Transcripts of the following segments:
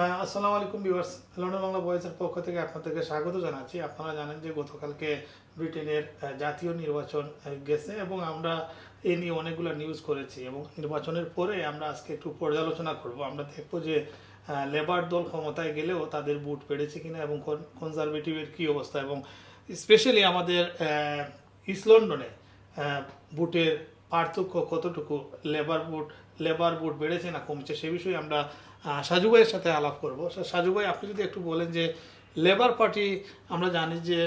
আসসালামু আলাইকুম viewers, London Bangla ভয়েসের পক্ষ থেকে আপনাদেরকে স্বাগত জানাচ্ছি। আপনারা জানেন যে গতকালকে ব্রিটেনের জাতীয় নির্বাচন গেছে এবং আমরা এই নিয়ে অনেকগুলো নিউজ করেছি এবং নির্বাচনের পরে আমরা আজকে একটু পর্যালোচনা করব। আমরা দেখব যে লেবার দল ক্ষমতায় গেলেও তাদের বুট পেড়েছে কিনা এবং কনজারভেটিভের কী অবস্থা এবং স্পেশালি আমাদের ইস্ট লন্ডনে বুটের পার্থক্য কতটুকু লেবার বুট লেবার বুট বেড়েছে না কমছে সে বিষয়ে আমরা সাজু ভাইয়ের সাথে আলাপ করব। সাজু ভাই আপনি যদি একটু বলেন যে লেবার পার্টি আমরা জানি যে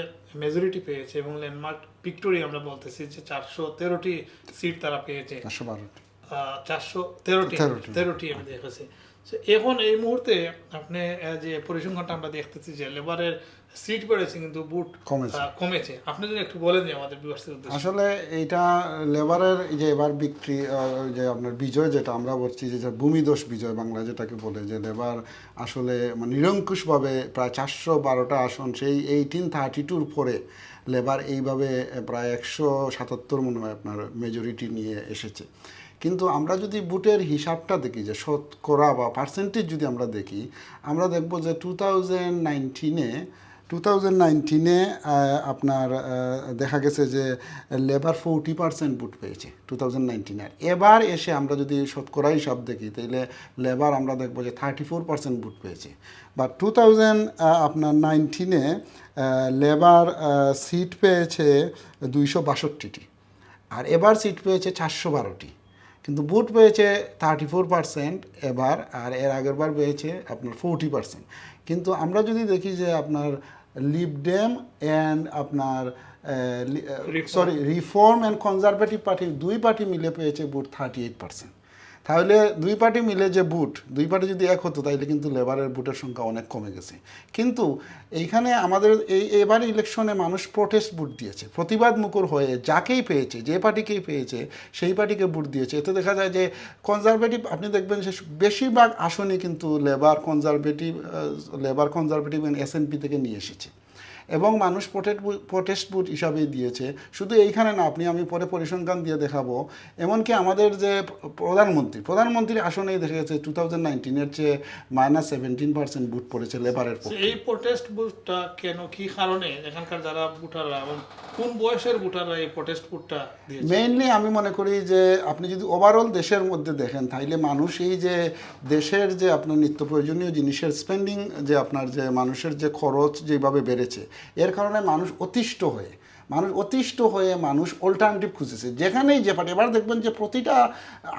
মেজরিটি পেয়েছে এবং ল্যান্ডমার্ক ভিক্টোরি আমরা বলতেছি যে চারশো তেরোটি সিট তারা পেয়েছে। চারশো তেরোটি। তেরোটি। আমি দেখেছি। এখন এই মুহূর্তে আপনি যে পরিসংখ্যানটা আমরা দেখতেছি যে লেবারের সিট বেড়েছে কিন্তু বুট কমেছে। কমেছে। আপনি যদি একটু বলেন যে আমাদের বিভার্সের আসলে এইটা লেবারের যে এবার বিক্রি যে আপনার বিজয় যেটা আমরা বলছি যে যে ভূমিদোষ বিজয় বাংলা যেটাকে বলে যে লেবার আসলে মানে নিরঙ্কুশভাবে প্রায় চারশো বারোটা আসন সেই এইটিন থার্টি টুর পরে লেবার এইভাবে প্রায় একশো সাতাত্তর মনে হয় আপনার মেজরিটি নিয়ে এসেছে। কিন্তু আমরা যদি বুটের হিসাবটা দেখি, যে শতকরা বা পার্সেন্টেজ যদি আমরা দেখি, আমরা দেখব যে টু থাউজেন্ড নাইনটিনে টু থাউজেন্ড নাইনটিনে আপনার দেখা গেছে যে লেবার ফোরটি পার্সেন্ট বুট পেয়েছে টু থাউজেন্ড নাইনটিনে এবার এসে আমরা যদি শতকরা হিসাব দেখি তাহলে লেবার আমরা দেখব যে থার্টি ফোর পার্সেন্ট বুট পেয়েছে। বা টু থাউজেন্ড আপনার নাইনটিনে লেবার সিট পেয়েছে দুইশো বাষট্টিটি। আর এবার সিট পেয়েছে চারশো বারোটি। কিন্তু বুট পেয়েছে থার্টি ফোর পার্সেন্ট এবার আর এর আগের বার পেয়েছে আপনার ফোরটি পার্সেন্ট কিন্তু আমরা যদি দেখি যে আপনার লিবডেম অ্যান্ড আপনার sorry reform and conservative party দুই পার্টি মিলে পেয়েছে বুট থার্টি এইট পার্সেন্ট তাহলে দুই পার্টি মিলে যে বুট দুই পার্টি যদি এক হতো, তাহলে কিন্তু লেবারের বুটের সংখ্যা অনেক কমে গেছে। কিন্তু এইখানে আমাদের এই, এবার ইলেকশনে মানুষ প্রোটেস্ট বুট দিয়েছে। প্রতিবাদ মুখর হয়ে যাকেই পেয়েছে, যে পার্টিকেই পেয়েছে, সেই পার্টিকে বুট দিয়েছে। এতে দেখা যায় যে কনজারভেটিভ আপনি দেখবেন যে বেশিরভাগ আসনই কিন্তু লেবার কনজারভেটিভ লেবার কনজারভেটিভ এস থেকে নিয়ে এসেছে। এবং মানুষ প্রোটেস্ট প্রোটেস্ট বুট হিসাবেই দিয়েছে। শুধু এইখানে না আপনি আমি পরে পরিসংখ্যান দিয়ে দেখাবো। এমনকি আমাদের যে প্রধানমন্ত্রী প্রধানমন্ত্রীর আসনেই দেখা গেছে টু থাউজেন্ড নাইনটিনের চেয়ে মাইনাস সেভেন্টিন পার্সেন্ট বুট পড়েছে লেবারের এই প্রোটেস্ট বুটটা কেন কি কারণে? এখানকার যারা ভোটাররা এবং কোন বয়সের ভোটাররা এই প্রোটেস্ট বুটটা মেইনলি আমি মনে করি যে আপনি যদি ওভারঅল দেশের মধ্যে দেখেন তাইলে মানুষ এই যে দেশের যে আপনার নিত্য প্রয়োজনীয় জিনিসের স্পেন্ডিং যে আপনার যে মানুষের যে খরচ যেভাবে বেড়েছে এর কারণে মানুষ অতিষ্ঠ হয়ে, মানুষ অতিষ্ঠ হয়ে মানুষ অল্টারনেটিভ খুঁজেছে। যেখানেই যে পার্টি এবার দেখবেন যে প্রতিটা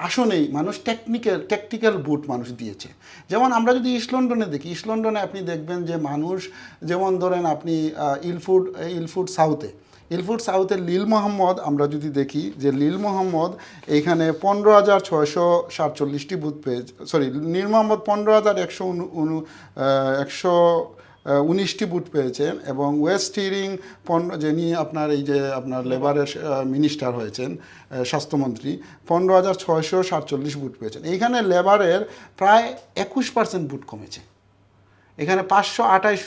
আসনেই মানুষ টেকনিক্যাল টেকটিক্যাল বুট মানুষ দিয়েছে। যেমন আমরা যদি ইস্ট লন্ডনে দেখি ইস্ট লন্ডনে আপনি দেখবেন যে মানুষ, যেমন ধরেন আপনি ইলফুড ইলফুড সাউথে ইলফুড সাউথের লীল মোহাম্মদ আমরা যদি দেখি যে লীল মোহাম্মদ এইখানে পনেরো হাজার ছয়শো সাতচল্লিশটি বুথ পেয়েছে সরি নীল মোহাম্মদ পনেরো হাজার একশো উনু একশো উনিশটি বুট পেয়েছেন এবং ওয়েস্ট হিরিং পনেরো যিনি আপনার এই যে আপনার লেবারের মিনিস্টার হয়েছেন স্বাস্থ্যমন্ত্রী, পনেরো হাজার ছয়শো সাতচল্লিশ বুট পেয়েছেন। এইখানে লেবারের প্রায় একুশ পার্সেন্ট বুট কমেছে। এখানে পাঁচশো আঠাশ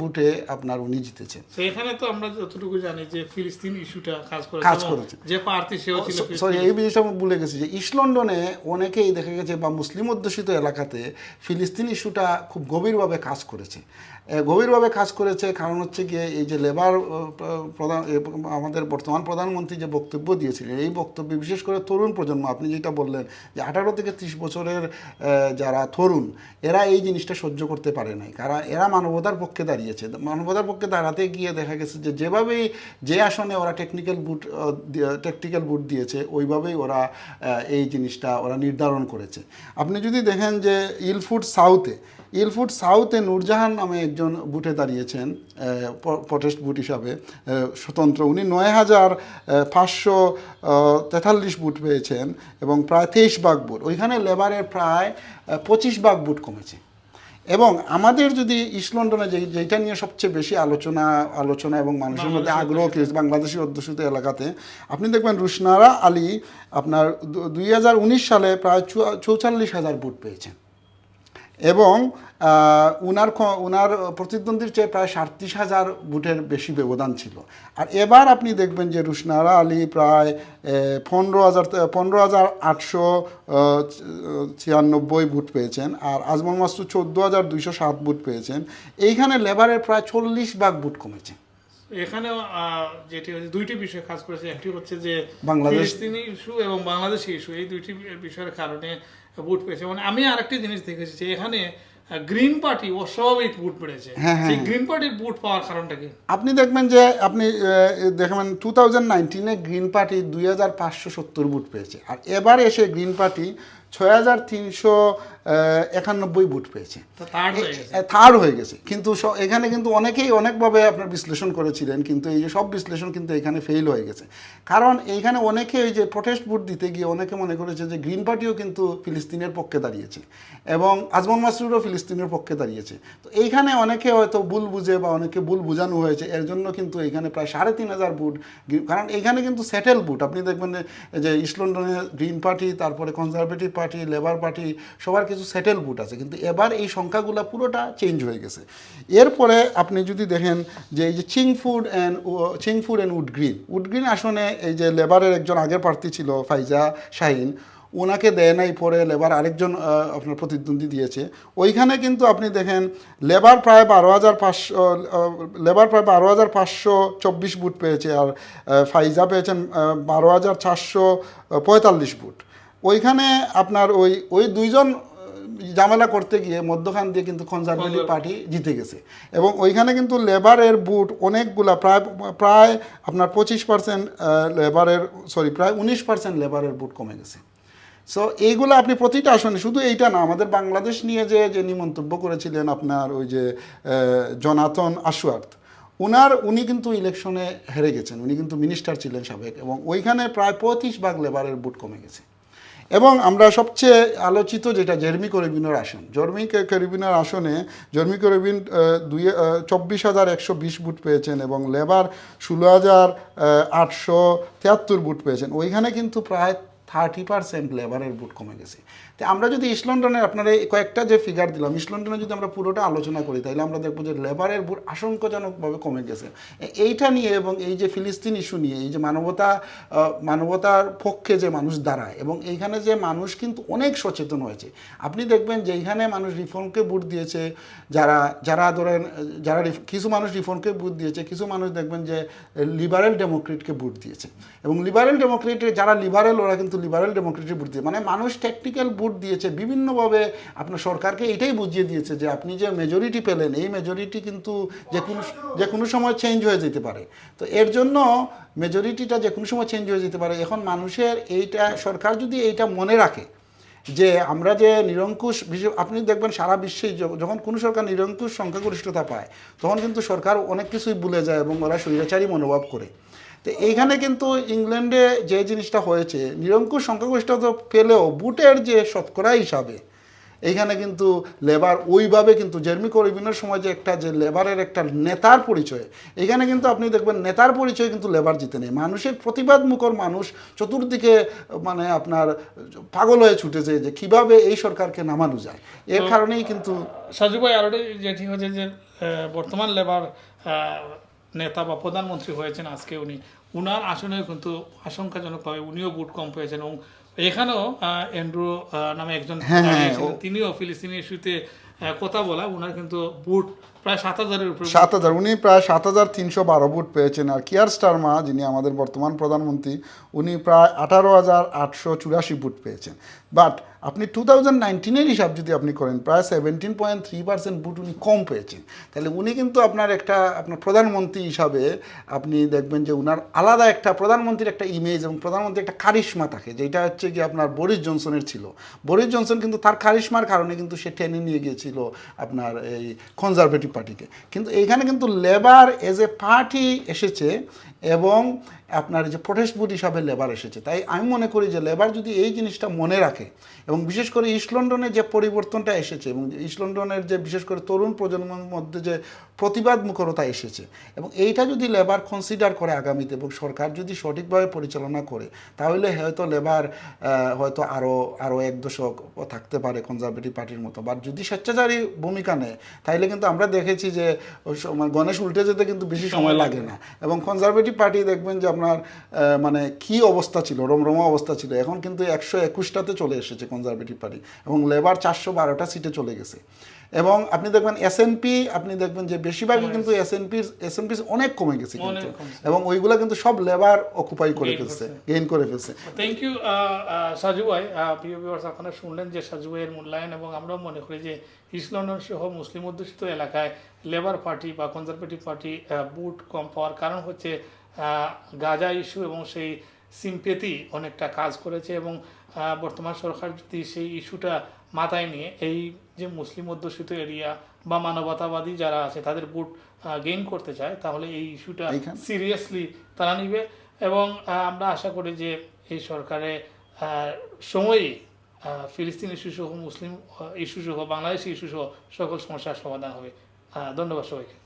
বুথে আপনার উনি জিতেছেন। এখানে তো আমরা যতটুকু জানি যে ফিলিস্তিন ইস্যুটা কাজ করেছে কাজ করেছে। যে প্রার্থী সেও ছিল সরি এই জিনিসটা আমি ভুলে গেছি যে ইস্ট লন্ডনে অনেকেই দেখা গেছে বা মুসলিম অধ্যুষিত এলাকাতে ফিলিস্তিন ইস্যুটা খুব গভীরভাবে কাজ করেছে। গভীরভাবে কাজ করেছে কারণ হচ্ছে গিয়ে এই যে লেবার প্রধান আমাদের বর্তমান প্রধানমন্ত্রী যে বক্তব্য দিয়েছিলেন এই বক্তব্য বিশেষ করে তরুণ প্রজন্ম আপনি যেটা বললেন যে আঠারো থেকে ত্রিশ বছরের যারা তরুণ এরা এই জিনিসটা সহ্য করতে পারে নাই। কারণ এরা মানবতার পক্ষে দাঁড়িয়েছে। মানবতার পক্ষে দাঁড়াতে গিয়ে দেখা গেছে যে, যেভাবেই যে আসনে ওরা টেকনিক্যাল বুট টেকনিক্যাল বুট দিয়েছে, ওইভাবেই ওরা এই জিনিসটা ওরা নির্ধারণ করেছে। আপনি যদি দেখেন যে Ilford South Ilford South Noorjahan নামে একজন বুটে দাঁড়িয়েছেন প্রটেস্ট বুট হিসাবে স্বতন্ত্র। উনি নয় হাজার পাঁচশো তেতাল্লিশ বুট পেয়েছেন এবং প্রায় তেইশ ভাগ বুট ওইখানে লেবারের প্রায় পঁচিশ ভাগ বুট কমেছে। এবং আমাদের যদি ইস্ট লন্ডনে যে যেটা নিয়ে সবচেয়ে বেশি আলোচনা আলোচনা এবং মানুষের মধ্যে আগ্রহ কি- বাংলাদেশি অধ্যুষিত এলাকাতে আপনি দেখবেন রুশনারা আলী আপনার দুই হাজার উনিশ সালে প্রায় চৌচল্লিশ হাজার ভোট পেয়েছেন। এবং উনার উনার প্রতিদ্বন্দ্বীর চেয়ে প্রায় সাতত্রিশ হাজার ভোটের বেশি ব্যবধান ছিল। আর এবার আপনি দেখবেন যে রুশনারা আলী প্রায় পনেরো হাজার পনেরো হাজার আটশো ছিয়ানব্বই ভোট পেয়েছেন আর আজমল মাসুদ চোদ্দ হাজার দুইশো সাত ভোট পেয়েছেন। এইখানে লেবারের প্রায় চল্লিশ ভাগ ভোট কমেছে। এখানেও আহ, যেটি হচ্ছে দুইটি বিষয় কাজ করেছে। একটি হচ্ছে যে বাংলাদেশ- ইস্যু এবং বাংলাদেশি ইস্যু। এই দুইটি বিষয়ের কারণে ভোট পেয়েছে মানে আমি আরেকটি জিনিস দেখেছি যে এখানে গ্রিন পার্টি অস্বাভাবিক ভোট পেয়েছে হ্যাঁ, হ্যাঁ, সেই গ্রিন পার্টির ভোট পাওয়ার কারণটা কি? আপনি দেখবেন যে আপনি দেখবেন টু থাউজেন্ড নাইনটিনে গ্রিন পার্টি দুই হাজার পাঁচশো সত্তর ভোট পেয়েছে। আর এবার এসে গ্রিন পার্টি ছয় হাজার তিনশো একানব্বই ভোট পেয়েছে। থার্ড হয়ে গেছে। কিন্তু এখানে কিন্তু অনেকেই অনেকভাবে আপনার বিশ্লেষণ করেছিলেন কিন্তু এই যে সব বিশ্লেষণ কিন্তু এখানে ফেল হয়ে গেছে। কারণ এইখানে অনেকে ওই যে প্রটেস্ট ভোট দিতে গিয়ে অনেকে মনে করেছে যে গ্রিন পার্টিও কিন্তু ফিলিস্তিনের পক্ষে দাঁড়িয়েছে। এবং আজমল মাসরুরও ফিলিস্তিনের পক্ষে দাঁড়িয়েছে। তো এইখানে অনেকে হয়তো ভুল বুঝে বা অনেকে ভুল বোঝানো হয়েছে, এর জন্য কিন্তু এখানে প্রায় সাড়ে তিন হাজার ভোট কারণ এইখানে কিন্তু সেটেল ভোট। আপনি দেখবেন যে- যে ইস্ট লন্ডনে গ্রিন পার্টি তারপরে কনজারভেটিভ পার্টি লেবার পার্টি সবার কিছু সেটেল ভোট আছে। কিন্তু এবার এই সংখ্যাগুলো পুরোটা চেঞ্জ হয়ে গেছে। এরপরে আপনি যদি দেখেন যে, এই যে চিংফুড অ্যান্ড চিংফুড অ্যান্ড উডগ্রিন উডগ্রিন আসনে এই যে লেবারের একজন আগের প্রার্থী ছিল, ফাইজা শাহিন। ওনাকে দেয় নাই পরে লেবার আরেকজন আপনার প্রতিদ্বন্দ্বী দিয়েছে। ওইখানে কিন্তু আপনি দেখেন লেবার প্রায় বারো হাজার পাঁচশো লেবার প্রায় বারো হাজার পাঁচশো চব্বিশ বুট পেয়েছে আর ফাইজা পেয়েছেন বারো হাজার চারশো পঁয়তাল্লিশ বুট। ওইখানে আপনার ওই ওই দুইজন ঝামেলা করতে গিয়ে মধ্যখান দিয়ে কিন্তু কনজারভেটিভ পার্টি জিতে গেছে। এবং ওইখানে কিন্তু লেবারের বুট অনেকগুলা প্রায় প্রায় আপনার পঁচিশ পার্সেন্ট লেবারের সরি প্রায় উনিশ পার্সেন্ট লেবারের বুট কমে গেছে। সো এইগুলো আপনি প্রতিটা আসনে, শুধু এইটা না, আমাদের বাংলাদেশ নিয়ে যে যিনি মন্তব্য করেছিলেন আপনার ওই যে জনাথন আশওয়ার্থ উনার, উনি কিন্তু ইলেকশনে হেরে গেছেন, উনি কিন্তু মিনিস্টার ছিলেন সাবেক, এবং ওইখানে প্রায় পঁয়ত্রিশ ভাগ লেবারের বুট কমে গেছে। এবং আমরা সবচেয়ে আলোচিত যেটা জেরমি করিবিনের আসন, জর্মি করিবিনের আসনে, জর্মি করিবিন দুই চব্বিশ হাজার একশো বিশ বুট পেয়েছেন এবং লেবার ষোলো হাজার আটশো তিয়াত্তর বুট পেয়েছেন, ওইখানে কিন্তু প্রায় থার্টি পার্সেন্ট লেবারের বুট কমে গেছে। তো আমরা যদি ইস্ট লন্ডনের আপনার এই কয়েকটা যে ফিগার দিলাম, ইস্ট লন্ডনে যদি আমরা পুরোটা আলোচনা করি, তাহলে আমরা দেখব যে লেবারের বুট আশঙ্কাজনকভাবে কমে গেছে। এইটা নিয়ে এবং এই যে ফিলিস্তিন ইস্যু নিয়ে, এই যে মানবতা মানবতার পক্ষে যে মানুষ দাঁড়ায় এবং এইখানে যে মানুষ কিন্তু অনেক সচেতন হয়েছে। আপনি দেখবেন যে এইখানে মানুষ রিফর্মকে ভোট দিয়েছে, যারা যারা ধরেন, যারা কিছু মানুষ রিফর্মকে ভোট দিয়েছে, কিছু মানুষ দেখবেন যে লিবারেল ডেমোক্রেটকে ভোট দিয়েছে। এবং লিবারেল ডেমোক্রেটের যারা লিবারেল ওরা কিন্তু লিবারেল ডেমোক্রেটে ভোট দিয়েছে। মানে মানুষ টেকনিক্যাল ভোট দিয়েছে, বিভিন্নভাবে আপনার সরকারকে এটাই বুঝিয়ে দিয়েছে যে আপনি যে মেজরিটি পেলেন, এই মেজরিটি কিন্তু যে কোনো যে কোনো সময় চেঞ্জ হয়ে যেতে পারে। তো এর জন্য মেজরিটিটা যে কোনো সময় চেঞ্জ হয়ে যেতে পারে। এখন মানুষের এইটা, সরকার যদি এইটা মনে রাখে যে আমরা যে নিরঙ্কুশ আপনি দেখবেন সারা বিশ্বেই য- যখন কোনো সরকার নিরঙ্কুশ সংখ্যাগরিষ্ঠতা পায়, তখন কিন্তু সরকার অনেক কিছুই ভুলে যায় এবং ওরা স্বৈরাচারী মনোভাব করে। তো এইখানে কিন্তু ইংল্যান্ডে যে জিনিসটা হয়েছে নিরঙ্কুশ সংখ্যাগরিষ্ঠতা পেলেও বুটের যে শতকরা হিসাবে এইখানে কিন্তু লেবার ওইভাবে কিন্তু জেরমি করিবিনের সময় যে একটা যে লেবারের একটা নেতার পরিচয় এখানে কিন্তু আপনি দেখবেন নেতার পরিচয় কিন্তু লেবার জিতে নেই। মানুষের প্রতিবাদ মুখর মানুষ চতুর্দিকে মানে আপনার পাগল হয়ে ছুটেছে যে কীভাবে এই সরকারকে নামানো যায়। এর কারণেই কিন্তু সাজু ভাই আরও যেটি হচ্ছে যে বর্তমান লেবার নেতা বা প্রধানমন্ত্রী হয়েছেন আজকে উনি। উনার আসনেও কিন্তু আশঙ্কাজনকভাবে উনিও বুট কম পেয়েছেন এবং এখানেও অ্যান্ড্রু নামে একজন হ্যাঁ, হ্যাঁ, তিনিও ফিলিস্তিনি ইস্যুতে কথা বলা উনার কিন্তু বুট সাত হাজার, উনি প্রায় সাত হাজার তিনশো বারো ভোট পেয়েছেন। আর কিয়ার স্টারমা, যিনি আমাদের বর্তমান প্রধানমন্ত্রী, উনি প্রায় আঠারো হাজার আটশো চুরাশি ভোট পেয়েছেন। বাট আপনি টু থাউজেন্ড নাইনটিনের হিসাব যদি আপনি করেন, প্রায় seventeen point three percent vote উনি কম পেয়েছেন। তাহলে উনি কিন্তু আপনার একটা, আপনার প্রধানমন্ত্রী হিসাবে আপনি দেখবেন যে উনার আলাদা একটা প্রধানমন্ত্রীর একটা ইমেজ এবং প্রধানমন্ত্রীর একটা কারিশমা থাকে যেটা হচ্ছে কি আপনার বরিস জনসনের ছিল। বরিস জনসন কিন্তু তার কারিশমার কারণে কিন্তু সে টেনে নিয়ে গিয়েছিল আপনার এই কনজারভেটিভ পার্টিকে কিন্তু এইখানে কিন্তু লেবার এজ এ পার্টি এসেছে এবং আপনার যে প্রোটেস্ট বুট হিসাবে লেবার এসেছে তাই আমি মনে করি যে লেবার যদি এই জিনিসটা মনে রাখে এবং বিশেষ করে ইস্ট লন্ডনে যে পরিবর্তনটা এসেছে এবং ইস্ট লন্ডনের যে বিশেষ করে তরুণ প্রজন্মের মধ্যে যে প্রতিবাদ মুখরতা এসেছে এবং এইটা যদি লেবার কনসিডার করে আগামীতে এবং সরকার যদি সঠিকভাবে পরিচালনা করে তাহলে হয়তো লেবার হয়তো আরও আরও এক দশক থাকতে পারে কনজারভেটিভ পার্টির মতো বা যদি স্বেচ্ছাচারী ভূমিকা নেয় তাহলে কিন্তু আমরা দেখেছি যে মানে গণেশ উল্টে যেতে কিন্তু বেশি সময় লাগে না। এবং কনজারভেটিভ পার্টি দেখবেন যে আপনার মানে কি অবস্থা ছিল রমরমা অবস্থা ছিল। এখন কিন্তু একশো একুশটাতে চলে এসেছে কনজারভেটিভ পার্টি এবং লেবার চারশো বারোটা সিটে চলে গেছে। এবং আপনি দেখবেন এসএনপি আপনি দেখবেন যে বেশিরভাগই কিন্তু এসএনপি এসএনপি অনেক কমে গেছে কিন্তু। এবং ওইগুলা কিন্তু সব লেবার অকুপাই করে ফেলছে গেইন করে ফেলছে। থ্যাংক ইউ সাজু ভাই। প্রিয় ভিউয়ার্স আপনারা শুনলেন যে সাজু ভাইয়ের মূল্যায়ন এবং আমরাও মনে করি যে ইস্ট লন্ডন সহ মুসলিম অধ্যুষিত এলাকায় লেবার পার্টি বা কনজারভেটিভ পার্টি বুট কম পাওয়ার কারণ হচ্ছে গাজা ইস্যু এবং সেই সিম্পেতি অনেকটা কাজ করেছে এবং বর্তমান সরকার যদি সেই ইস্যুটা মাথায় নিয়ে এই যে মুসলিম অধ্যুষিত এরিয়া বা মানবতাবাদী যারা আছে তাদের বুট গেইন করতে চায় তাহলে এই ইস্যুটা সিরিয়াসলি তারা নিবে এবং আমরা আশা করি যে এই সরকারে সময়ই ফিলিস্তিন ইস্যু সহ মুসলিম ইস্যু সহ বাংলাদেশ ইস্যু সহ সকল সমস্যার সমাধান হবে। ধন্যবাদ সবাইকে।